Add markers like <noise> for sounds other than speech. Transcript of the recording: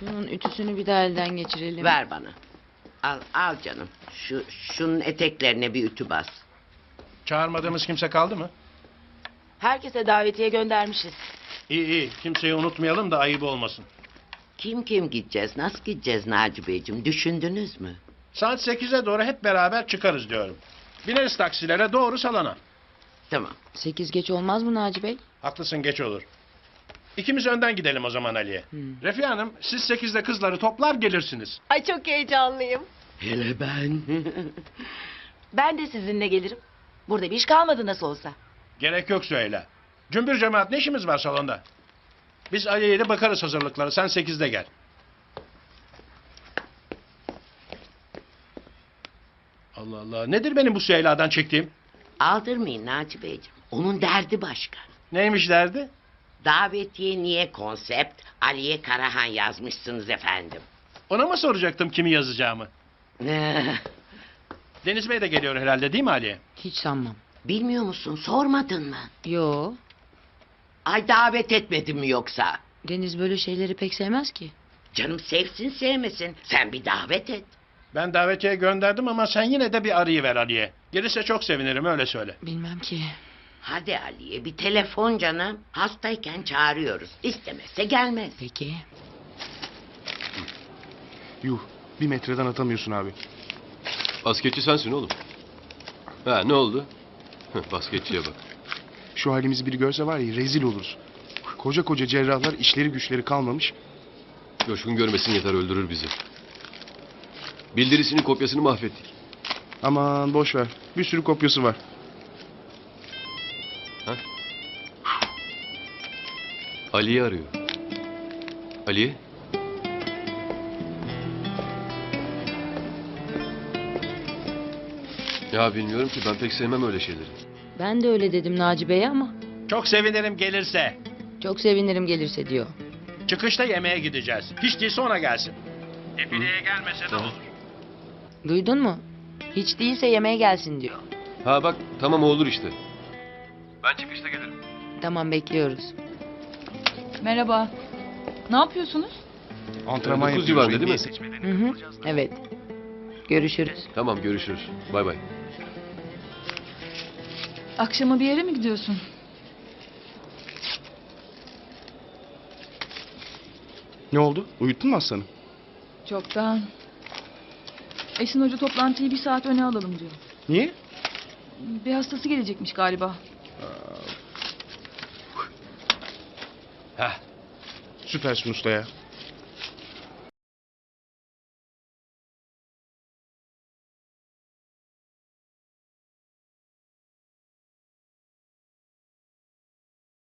Şunun ütüsünü bir daha elden geçirelim. Ver bana. Al, al canım. Şu şunun eteklerine bir ütü bas. Çağırmadığımız kimse kaldı mı? Herkese davetiye göndermişiz. İyi iyi. Kimseyi unutmayalım da ayıp olmasın. Kim kim gideceğiz? Nasıl gideceğiz Naci Beyciğim? Düşündünüz mü? Saat 8'e doğru hep beraber çıkarız diyorum. Bineriz taksilere doğru salona. Tamam. Sekiz geç olmaz mı Naci Bey? Haklısın geç olur. İkimiz önden gidelim o zaman Ali'ye. Hmm. Refia Hanım siz 8'de kızları toplar gelirsiniz. Ay çok heyecanlıyım. Hele ben. <laughs> Ben de sizinle gelirim. Burada bir iş kalmadı nasıl olsa. Gerek yok Süheyla. Cümbür cemaat ne işimiz var salonda? Biz Ali'ye ile bakarız hazırlıklara. Sen 8'de gel. Allah Allah. Nedir benim bu Süheyla'dan çektiğim? Aldırmayın Naci Beyciğim. Onun derdi başka. Neymiş derdi? Davetiye niye konsept Aliye Karahan yazmışsınız efendim. Ona mı soracaktım kimi yazacağımı? Deniz Bey de geliyor herhalde değil mi Ali'ye? Hiç sanmam. Bilmiyor musun? Sormadın mı? Yo. Ay davet etmedin mi yoksa? Deniz böyle şeyleri pek sevmez ki. Canım sevsin sevmesin. Sen bir davet et. Ben davetiye gönderdim ama sen yine de bir arayı ver Ali'ye. Gelirse çok sevinirim öyle söyle. Bilmem ki. Hadi Aliye bir telefon canım. Hastayken çağırıyoruz. İstemezse gelmez. Peki. Yuh bir metreden atamıyorsun abi. Basketçi sensin oğlum. Ha ne oldu? Basketçiye bak. Şu halimizi biri görse var ya rezil oluruz. Koca koca cerrahlar işleri güçleri kalmamış. Coşkun görmesin yeter öldürür bizi. Bildirisinin kopyasını mahvettik. Aman boş ver. Bir sürü kopyası var. Ali'yi arıyor. Ali? Ya bilmiyorum ki ben pek sevmem öyle şeyleri. Ben de öyle dedim Naci Bey'e ama Çok sevinirim gelirse. çok sevinirim gelirse diyor. Çıkışta yemeğe gideceğiz. Hiç değilse ona gelsin. Defileye gelmese de olur. Duydun mu? Hiç değilse yemeğe gelsin diyor. Ha bak tamam olur işte. Ben çıkışta gelirim. Tamam bekliyoruz. Merhaba. Ne yapıyorsunuz? Antrenman dokuz yapıyoruz. civarında değil mi? seçmelerini Hı hı. yapacağız da. Evet. Görüşürüz. Tamam görüşürüz. Bay bay. Akşama bir yere mi gidiyorsun? Ne oldu? Uyuttun mu aslanım? Çoktan. Esin Hoca toplantıyı bir saat öne alalım diyor. Niye? Bir hastası gelecekmiş galiba. Heh. Süpersin usta ya.